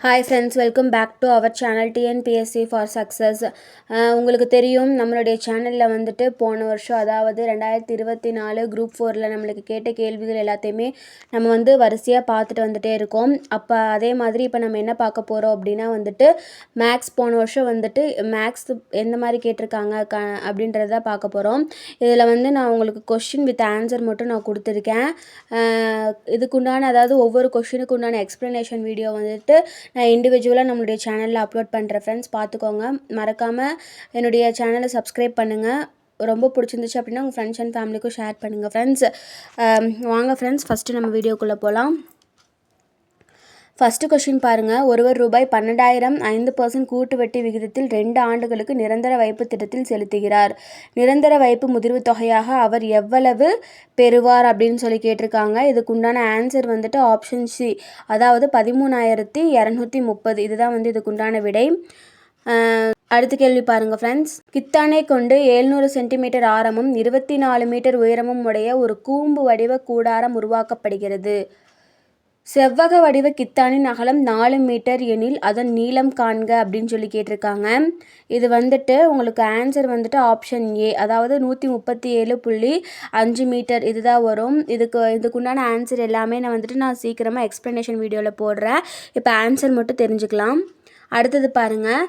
Hi friends welcome back to our channel TNPSC for success உங்களுக்கு தெரியும் நம்மளுடைய சேனலில் வந்துட்டு போன வருஷம் அதாவது ரெண்டாயிரத்தி இருபத்தி நாலு குரூப் ஃபோரில் நம்மளுக்கு கேட்ட கேள்விகள் எல்லாத்தையுமே நம்ம வந்து வரிசையாக பார்த்துட்டு வந்துட்டே இருக்கோம். அப்போ அதே மாதிரி இப்போ நம்ம என்ன பார்க்க போகிறோம் அப்படின்னா வந்துட்டு மேக்ஸ் போன வருஷம் வந்துட்டு மேக்ஸ் எந்த மாதிரி கேட்டிருக்காங்க க அப்படின்றத பார்க்க போகிறோம் இதில் வந்து நான் உங்களுக்கு கொஷின் வித் ஆன்சர் மட்டும் நான் கொடுத்துருக்கேன். Uh, இதுக்குண்டான அதாவது ஒவ்வொரு கொஷினுக்கு உண்டான எக்ஸ்ப்ளனேஷன் வீடியோ வந்துட்டு நான் இண்டிவிஜுவலாக நம்மளுடைய சேனலில் அப்லோட் பண்ணுறேன் ஃப்ரெண்ட்ஸ் பார்த்துக்கோங்க மறக்காமல் என்னுடைய சேனலை சப்ஸ்கிரைப் பண்ணுங்கள் ரொம்ப பிடிச்சிருந்துச்சு அப்படின்னா உங்கள் ஃப்ரெண்ட்ஸ் அண்ட் ஃபேமிலிக்கும் ஷேர் பண்ணுங்கள் ஃப்ரெண்ட்ஸ் வாங்க ஃப்ரெண்ட்ஸ் ஃபஸ்ட்டு நம்ம வீடியோக்குள்ளே போகலாம் ஃபஸ்ட்டு கொஷின் பாருங்கள் ஒருவர் ரூபாய் பன்னெண்டாயிரம் ஐந்து பர்சன்ட் கூட்டு வட்டி விகிதத்தில் ரெண்டு ஆண்டுகளுக்கு நிரந்தர வைப்பு திட்டத்தில் செலுத்துகிறார். நிரந்தர வைப்பு முதிர்வு தொகையாக அவர் எவ்வளவு பெறுவார் அப்படின்னு சொல்லி கேட்டிருக்காங்க. இதுக்குண்டான ஆன்சர் வந்துட்டு ஆப்ஷன் சி அதாவது பதிமூணாயிரத்தி இரநூத்தி முப்பது. இதுதான் வந்து இதுக்குண்டான விடை. அடுத்த கேள்வி பாருங்க ஃப்ரெண்ட்ஸ் கித்தானை கொண்டு ஏழ்நூறு சென்டிமீட்டர் ஆரமும் இருபத்தி நாலு மீட்டர் உயரமும் உடைய ஒரு கூம்பு வடிவ கூடாரம் உருவாக்கப்படுகிறது. செவ்வக வடிவ கித்தானின் அகலம் நாலு மீட்டர் எனில் அதன் நீளம் காண்க அப்படின்னு சொல்லி கேட்டிருக்காங்க. இது வந்துட்டு உங்களுக்கு ஆன்சர் வந்துட்டு ஆப்ஷன் ஏ அதாவது நூற்றி முப்பத்தி ஏழு புள்ளி அஞ்சு மீட்டர் இதுதான் வரும். இதுக்கு இதுக்குண்டான ஆன்சர் எல்லாமே நான் வந்துட்டு நான் சீக்கிரமாக எக்ஸ்ப்ளனேஷன் வீடியோவில் போடுறேன். இப்போ ஆன்சர் மட்டும் தெரிஞ்சுக்கலாம். அடுத்தது பாருங்கள்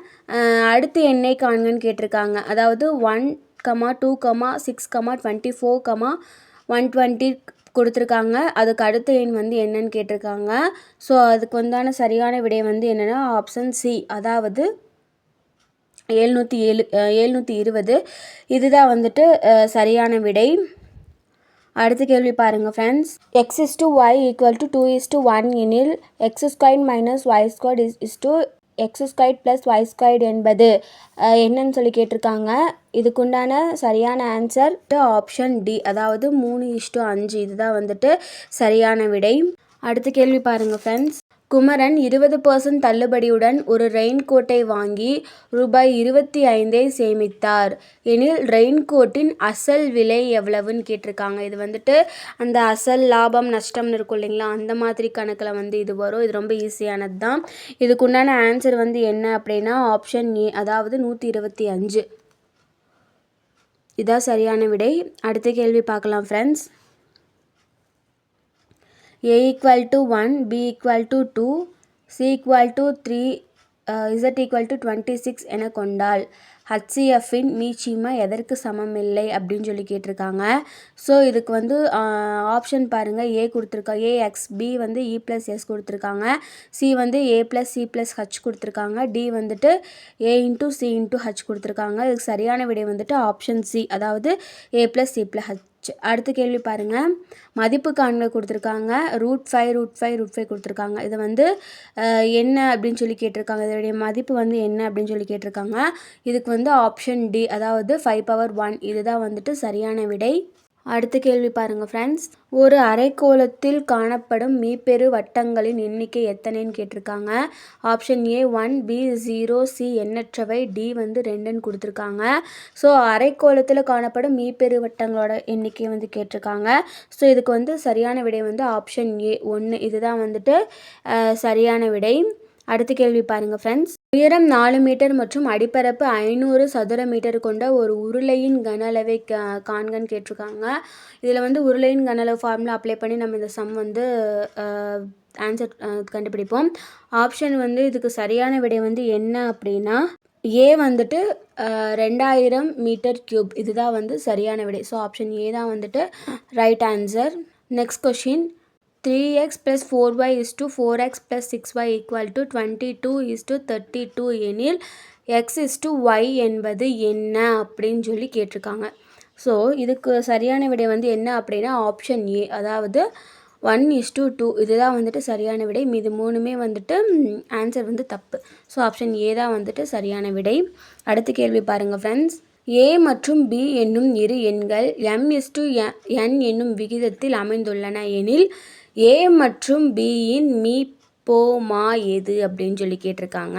அடுத்து எண்ணெய் காண்கன்னு கேட்டிருக்காங்க. அதாவது one comma two comma six comma twenty four comma one twenty கொடுத்துருக்காங்க. அதுக்கு அடுத்த எண் வந்து என்னன்னு கேட்டிருக்காங்க. ஸோ அதுக்கு வந்தான சரியான விடை வந்து என்னென்னா ஆப்ஷன் சி அதாவது ஏழ்நூற்றி ஏழு ஏழ்நூற்றி இருபது. இதுதான் வந்துட்டு சரியான விடை. அடுத்த கேள்வி பாருங்கள் friends x is to y equal to two is to one எனில் x square minus y square is is to x square plus y square என்பது என்னன்னு சொல்லி கேட்டிருக்காங்க. இதுக்குண்டான சரியான ஆன்சர் ஆப்ஷன் டி அதாவது மூணு இஷ்டு அஞ்சு. இதுதான் வந்துட்டு சரியான விடை. அடுத்த கேள்வி பாருங்கள் ஃப்ரெண்ட்ஸ் குமரன் இருபது பர்சன்ட் தள்ளுபடியுடன் ஒரு ரெயின் கோட்டை வாங்கி ரூபாய் இருபத்தி ஐந்தை சேமித்தார். எனில் ரெயின் கோட்டின் அசல் விலை எவ்வளவுன்னு கேட்டிருக்காங்க. இது வந்துட்டு அந்த அசல் லாபம் நஷ்டம்னு இருக்கும் இல்லைங்களா? அந்த மாதிரி கணக்கில் வந்து இது வரும். இது ரொம்ப ஈஸியானது தான். இதுக்குண்டான ஆன்சர் வந்து என்ன அப்படின்னா ஆப்ஷன் ஏ அதாவது நூற்றி இருபத்தி அஞ்சு. இதான் சரியான விடை. அடுத்த கேள்வி பார்க்கலாம் friends a equal to 1 b equal to 2 c equal to 3 uh, z equal to 26 என கொண்டால் ஹச்சிஎஃப்பின் மீச்சிமா எதற்கு சமமில்லை அப்படின்னு சொல்லி கேட்டிருக்காங்க. ஸோ இதுக்கு வந்து ஆப்ஷன் பாருங்கள் ஏ கொடுத்துருக்கா ஏ எக்ஸ் பி வந்து e இ ப்ளஸ் எஸ் கொடுத்துருக்காங்க. சி வந்து A plus C plus H கொடுத்துருக்காங்க. டி வந்துட்டு A into C into H கொடுத்துருக்காங்க. இதுக்கு சரியான விடை வந்துட்டு ஆப்ஷன் சி அதாவது A plus C plus H அடுத்த கேள்வி பாருங்கள் மதிப்பு காண்க கொடுத்துருக்காங்க. Root five root five root five கொடுத்துருக்காங்க. இது வந்து என்ன அப்படின்னு சொல்லி கேட்டிருக்காங்க. இதோடைய மதிப்பு வந்து என்ன அப்படின்னு சொல்லி கேட்டிருக்காங்க. இதுக்கு வந்து ஆப்ஷன் டி அதாவது ஃபைவ் பவர் ஒன் இதுதான் வந்துட்டு சரியான விடை. அடுத்த கேள்வி பாருங்க ஃப்ரெண்ட்ஸ் ஒரு அரைக்கோளத்தில் காணப்படும் மீப்பெரு வட்டங்களின் எண்ணிக்கை எத்தனைன்னு கேட்டிருக்காங்க. Option A one B zero C எண்ணற்றவை D வந்து ரெண்டுன்னு கொடுத்துருக்காங்க. ஸோ அரைக்கோளத்தில் காணப்படும் மீப்பெரு வட்டங்களோட எண்ணிக்கை வந்து கேட்டிருக்காங்க. ஸோ இதுக்கு வந்து சரியான விடை வந்து ஆப்ஷன் ஏ ஒன்று இதுதான் வந்துட்டு சரியான விடை. அடுத்த கேள்வி பாருங்கள் ஃப்ரெண்ட்ஸ் உயரம் நாலு மீட்டர் மற்றும் அடிப்பரப்பு ஐநூறு சதுர மீட்டர் கொண்ட ஒரு உருளையின் கன அளவை கா காண்கன்னு கேட்டிருக்காங்க. இதில் வந்து உருளையின் கன அளவு ஃபார்முலா அப்ளை பண்ணி நம்ம இந்த சம் வந்து ஆன்சர் கண்டுபிடிப்போம். ஆப்ஷன் வந்து இதுக்கு சரியான விடை வந்து என்ன அப்படின்னா ஏ வந்துட்டு ரெண்டாயிரம் மீட்டர் க்யூப் இதுதான் வந்து சரியான விடை. ஸோ ஆப்ஷன் ஏ தான் வந்துட்டு right answer next question three x plus four y is to four x plus six y equal to twenty two is to thirty two எனில் எக்ஸ் இஸ் டு ஒய் என்பது என்ன அப்படின்னு சொல்லி கேட்டிருக்காங்க. So இதுக்கு சரியான விடை வந்து என்ன அப்படின்னா ஆப்ஷன் ஏ அதாவது ஒன் இஸ் டு டூ இதுதான் வந்துட்டு சரியான விடை. மீது மூணுமே வந்துட்டு ஆன்சர் வந்து தப்பு. ஸோ ஆப்ஷன் ஏ தான் வந்துட்டு சரியான விடை. அடுத்த கேள்வி பாருங்கள் ஃப்ரெண்ட்ஸ் ஏ மற்றும் பி என்னும் இரு எண்கள் எம் இஸ் டு என் என்னும் விகிதத்தில் அமைந்துள்ளன. எனில் ஏ மற்றும் பியின் மீ போமா எது அப்படின்னு சொல்லி கேட்டிருக்காங்க.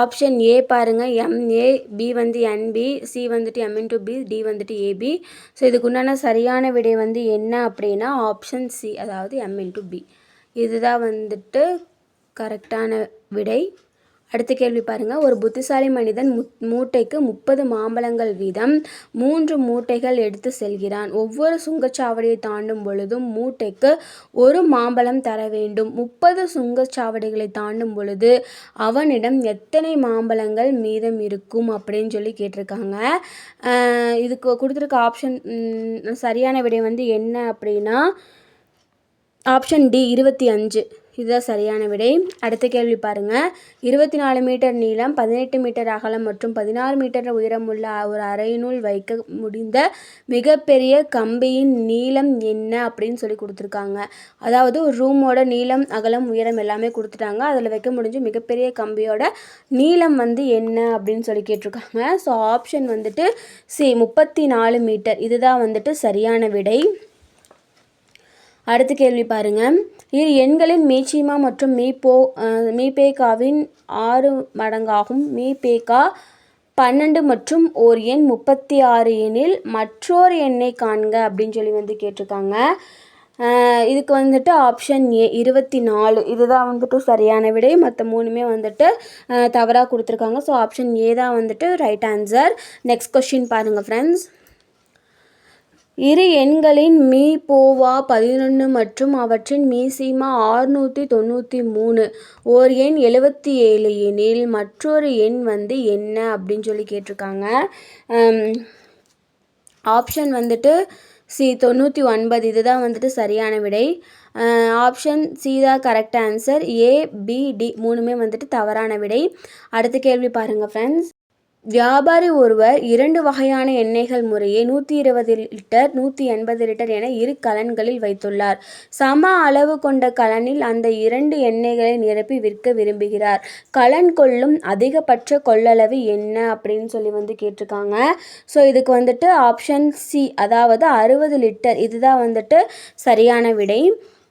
ஆப்ஷன் ஏ பாருங்கள் எம்ஏ பி வந்து என்பி சி வந்துட்டு எம் இன்ட்டு பி டி வந்துட்டு ஏபி ஸோ இதுக்கு உண்டான சரியான விடை வந்து என்ன அப்படின்னா ஆப்ஷன் சி அதாவது எம் இன்ட்டு பி. இதுதான் வந்துட்டு கரெக்டான விடை. அடுத்த கேள்வி பாருங்கள் ஒரு புத்திசாலி மனிதன் மு மூட்டைக்கு முப்பது மாம்பழங்கள் வீதம் மூன்று மூட்டைகள் எடுத்து செல்கிறான். ஒவ்வொரு சுங்கச்சாவடியை தாண்டும் பொழுதும் மூட்டைக்கு ஒரு மாம்பழம் தர வேண்டும். முப்பது சுங்கச்சாவடிகளை தாண்டும் பொழுது அவனிடம் எத்தனை மாம்பழங்கள் மீதம் இருக்கும் அப்படின்னு சொல்லி கேட்டிருக்காங்க. இதுக்கு கொடுத்துருக்க ஆப்ஷன் சரியான விடை வந்து என்ன அப்படின்னா ஆப்ஷன் டி இருபத்தி அஞ்சு. இதுதான் சரியான விடை. அடுத்த கேள்வி பாருங்கள் இருபத்தி நாலு மீட்டர் நீளம் பதினெட்டு மீட்டர் அகலம் மற்றும் பதினாறு மீட்டர் உயரமுள்ள ஒரு அறையினுள் வைக்க முடிந்த மிகப்பெரிய கம்பியின் நீளம் என்ன அப்படின்னு சொல்லி கொடுத்துருக்காங்க. அதாவது ஒரு ரூமோட நீளம் அகலம் உயரம் எல்லாமே கொடுத்துட்டாங்க. அதில் வைக்க முடிஞ்ச மிகப்பெரிய கம்பியோட நீளம் வந்து என்ன அப்படின்னு சொல்லி கேட்டிருக்காங்க. ஸோ ஆப்ஷன் வந்துட்டு சி முப்பத்தி நாலு மீட்டர். இதுதான் வந்துட்டு சரியான விடை. அடுத்த கேள்வி பாருங்கள் இரு எண்களின் மீச்சிமா மற்றும் மீபோ மீபேகாவின் ஆறு மடங்காகும். மீபேகா பன்னெண்டு மற்றும் ஓர் எண் முப்பத்தி ஆறு எண்ணில் மற்றொரு எண்ணை காண்க அப்படின்னு சொல்லி வந்து கேட்டிருக்காங்க. இதுக்கு வந்துட்டு ஆப்ஷன் ஏ இருபத்தி நாலு இதுதான் வந்துட்டு சரியான விடை. மற்ற மூணுமே வந்துட்டு தவறாக கொடுத்துருக்காங்க. ஸோ ஆப்ஷன் ஏ தான் வந்துட்டு ரைட் ஆன்சர் நெக்ஸ்ட் கொஷின் பாருங்கள் ஃப்ரெண்ட்ஸ் இரு எண்களின் மீ போவா பதினொன்று மற்றும் அவற்றின் மீசீமா ஆறுநூற்றி தொண்ணூற்றி மூணு. ஓர் எண் எழுபத்தி ஏழு எனில் மற்றொரு எண் வந்து என்ன அப்படின்னு சொல்லி கேட்டிருக்காங்க. ஆப்ஷன் வந்துட்டு சி தொண்ணூற்றி ஒன்பது. இதுதான் வந்துட்டு சரியான விடை. ஆப்ஷன் சி தான் correct answer A B D மூணுமே வந்துட்டு தவறான விடை. அடுத்த கேள்வி பாருங்கள் ஃப்ரெண்ட்ஸ் வியாபாரி ஒருவர் இரண்டு வகையான எண்ணெய்கள் முறையே நூற்றி இருபது லிட்டர் நூற்றி எண்பது லிட்டர் என இரு கலன்களில் வைத்துள்ளார். சம அளவு கொண்ட கலனில் அந்த இரண்டு எண்ணெய்களை நிரப்பி விற்க விரும்புகிறார். கலன் கொள்ளும் அதிகபட்ச கொள்ளளவு என்ன அப்படின்னு சொல்லி வந்து கேட்டிருக்காங்க. ஸோ இதுக்கு வந்துட்டு ஆப்ஷன் சி அதாவது அறுபது லிட்டர். இதுதான் வந்துட்டு சரியான விடை.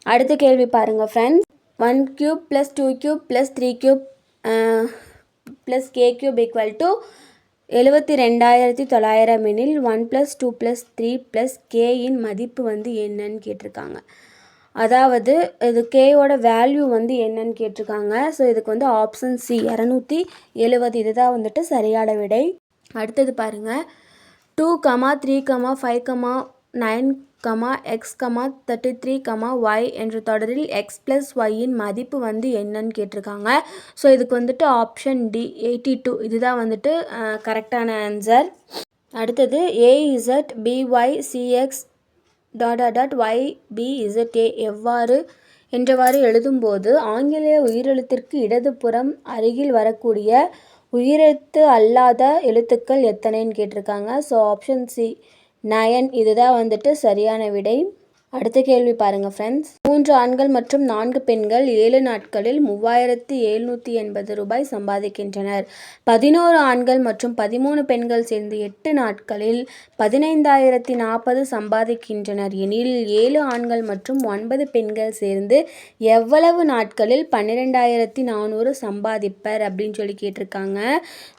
அடுத்த கேள்வி பாருங்கள் friends one cube plus two cube plus three cube plus K cube equal to எழுபத்தி ரெண்டாயிரத்தி தொள்ளாயிரம் எனில் one plus two plus three plus கேயின் மதிப்பு வந்து என்னன்னு கேட்டிருக்காங்க. அதாவது இது கேயோட வேல்யூ வந்து என்னன்னு கேட்டிருக்காங்க. ஸோ இதுக்கு வந்து ஆப்ஷன் சி இரநூத்தி எழுபது இதுதான் வந்துட்டு சரியான விடை. அடுத்தது பாருங்கள் two comma three comma five comma nine comma x comma thirty three comma y என்ற தொடரில் எக்ஸ் ப்ளஸ் ஒய்யின் மதிப்பு வந்து என்னன்னு கேட்டிருக்காங்க. ஸோ இதுக்கு வந்துட்டு ஆப்ஷன் டி எயிட்டி டூ இதுதான் வந்துட்டு கரெக்டான ஆன்சர் அடுத்தது ஏஇசட் பிஒய் சிஎக்ஸ் டாடா டாட் ஒய் பிஇசட்ஏ எவ்வாறு என்றவாறு எழுதும்போது ஆங்கிலேய உயிரெழுத்திற்கு இடதுபுறம் அருகில் வரக்கூடிய உயிரெழுத்து அல்லாத எழுத்துக்கள் எத்தனைன்னு கேட்டிருக்காங்க. ஸோ ஆப்ஷன் சி நயன் இதுதான் வந்துட்டு சரியான விடை. அடுத்த கேள்வி பாருங்க ஃப்ரெண்ட்ஸ் மூன்று ஆண்கள் மற்றும் நான்கு பெண்கள் ஏழு நாட்களில் மூவாயிரத்தி எழுநூற்றி எண்பது ரூபாய் சம்பாதிக்கின்றனர். பதினோரு ஆண்கள் மற்றும் பதிமூணு பெண்கள் சேர்ந்து எட்டு நாட்களில் பதினைந்தாயிரத்தி நாற்பது சம்பாதிக்கின்றனர். எனில் ஏழு ஆண்கள் மற்றும் ஒன்பது பெண்கள் சேர்ந்து எவ்வளவு நாட்களில் பன்னிரெண்டாயிரத்தி நானூறு சம்பாதிப்பர் அப்படின்னு சொல்லி கேட்டிருக்காங்க.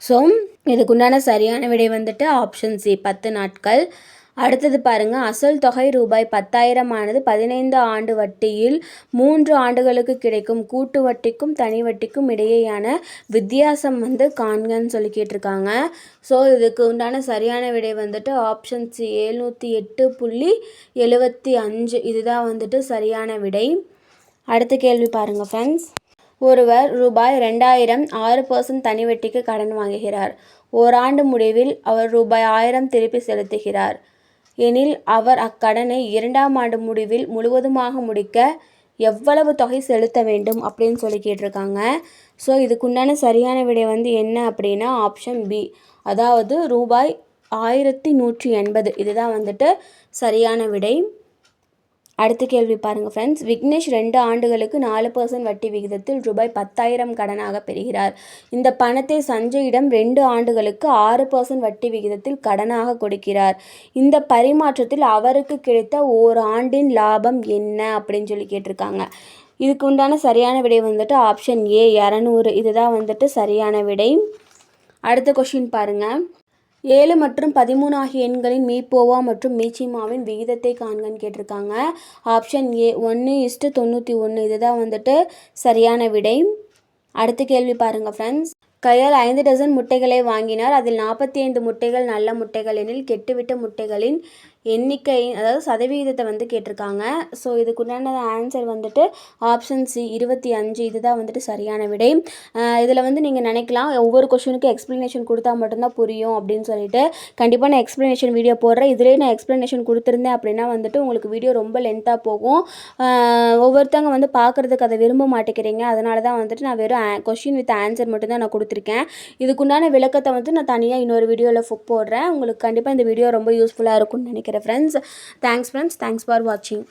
ஸோ இதுக்குண்டான சரியான விடை வந்துட்டு ஆப்ஷன் சி பத்து நாட்கள். அடுத்தது பாருங்கள் அசல் தொகை ரூபாய் பத்தாயிரம் ஆனது பதினைந்து ஆண்டு வட்டியில் மூன்று ஆண்டுகளுக்கு கிடைக்கும். கூட்டு வட்டிக்கும் தனி வட்டிக்கும் இடையேயான வித்தியாசம் வந்து காண்கன்னு சொல்லி கேட்டிருக்காங்க. ஸோ இதுக்கு உண்டான சரியான விடை வந்துட்டு ஆப்ஷன் சி எழுநூற்றி எட்டு புள்ளி எழுபத்தி அஞ்சு. இதுதான் வந்துட்டு சரியான விடை. அடுத்த கேள்வி பாருங்கள் ஃப்ரெண்ட்ஸ் ஒருவர் ரூபாய் ரெண்டாயிரம் ஆறு பர்சன்ட் தனி வட்டிக்கு கடன் வாங்குகிறார். ஓராண்டு முடிவில் அவர் ரூபாய் ஆயிரம் திருப்பி செலுத்துகிறார். எனில் அவர் அக்கடனை இரண்டாம் ஆண்டு முடிவில் முழுவதுமாக முடிக்க எவ்வளவு தொகை செலுத்த வேண்டும் அப்படின்னு சொல்லி கேட்டிருக்காங்க. ஸோ இதுக்குண்டான சரியான விடை வந்து என்ன அப்படின்னா ஆப்ஷன் பி அதாவது ரூபாய் ஆயிரத்தி நூற்றி எண்பது. இதுதான் வந்துட்டு சரியான விடை. அடுத்த கேள்வி பாருங்கள் ஃப்ரெண்ட்ஸ் விக்னேஷ் ரெண்டு ஆண்டுகளுக்கு நாலு பர்சன்ட் வட்டி விகிதத்தில் ரூபாய் பத்தாயிரம் கடனாக பெறுகிறார். இந்த பணத்தை சஞ்சயிடம் ரெண்டு ஆண்டுகளுக்கு ஆறு பர்சன்ட் வட்டி விகிதத்தில் கடனாக கொடுக்கிறார். இந்த பரிமாற்றத்தில் அவருக்கு கிடைத்த ஓர் ஆண்டின் லாபம் என்ன அப்படின்னு சொல்லி கேட்டிருக்காங்க. இதுக்கு உண்டான சரியான விடை வந்துட்டு ஆப்ஷன் ஏ இரநூறு. இதுதான் வந்துட்டு சரியான விடை. அடுத்த கொஷின் பாருங்கள் ஏழு மற்றும் பதிமூணு ஆகிய எண்களின் மீப்போவா மற்றும் மீச்சிமாவின் விகிதத்தை காண்கன்னு கேட்டிருக்காங்க. ஆப்ஷன் ஏ ஒன்று இஸ்ட்டு தொண்ணூற்றி ஒன்று இதுதான் வந்துட்டு சரியான விடை. அடுத்த கேள்வி பாருங்கள் ஃப்ரெண்ட்ஸ் கையால் ஐந்து டசன் முட்டைகளை வாங்கினார். அதில் நாற்பத்தி ஐந்து முட்டைகள் நல்ல முட்டைகள் எனில் கெட்டுவிட்ட முட்டைகளின் எண்ணிக்கை அதாவது சதவீதத்தை வந்து கேட்டிருக்காங்க. ஸோ இதுக்குண்டான ஆன்சர் வந்துட்டு ஆப்ஷன் சி இருபத்தி அஞ்சு. இதுதான் வந்துட்டு சரியான விடை. இதில் வந்து நீங்கள் நினைக்கலாம் ஒவ்வொரு கொஷனுக்கும் எக்ஸ்ப்ளனேஷன் கொடுத்தா மட்டும்தான் புரியும் அப்படின்னு சொல்லிட்டு. கண்டிப்பாக நான் எக்ஸ்ப்ளனேஷன் வீடியோ போடுறேன். இதுலேயே நான் எக்ஸ்ப்ளனேஷன் கொடுத்துருந்தேன் அப்படின்னா வந்துட்டு உங்களுக்கு வீடியோ ரொம்ப லென்த்தாக போகும். ஒவ்வொருத்தவங்க வந்து பார்க்குறதுக்கு அதை விரும்ப மாட்டேங்கிறீங்க. அதனால தான் வந்துட்டு நான் வெறும் கொஷின் வித் ஆன்சர் மட்டும்தான் நான் கொடுத்துருக்கேன். இதுக்குண்டான விளக்கத்தை வந்து நான் தனியாக இன்னொரு வீடியோவில் போடுறேன். உங்களுக்கு கண்டிப்பாக இந்த வீடியோ ரொம்ப யூஸ்ஃபுல்லாக இருக்கும்னு நினைக்கிறேன். நினைக்கிறேன் friends thanks friends thanks for வாட்சிங்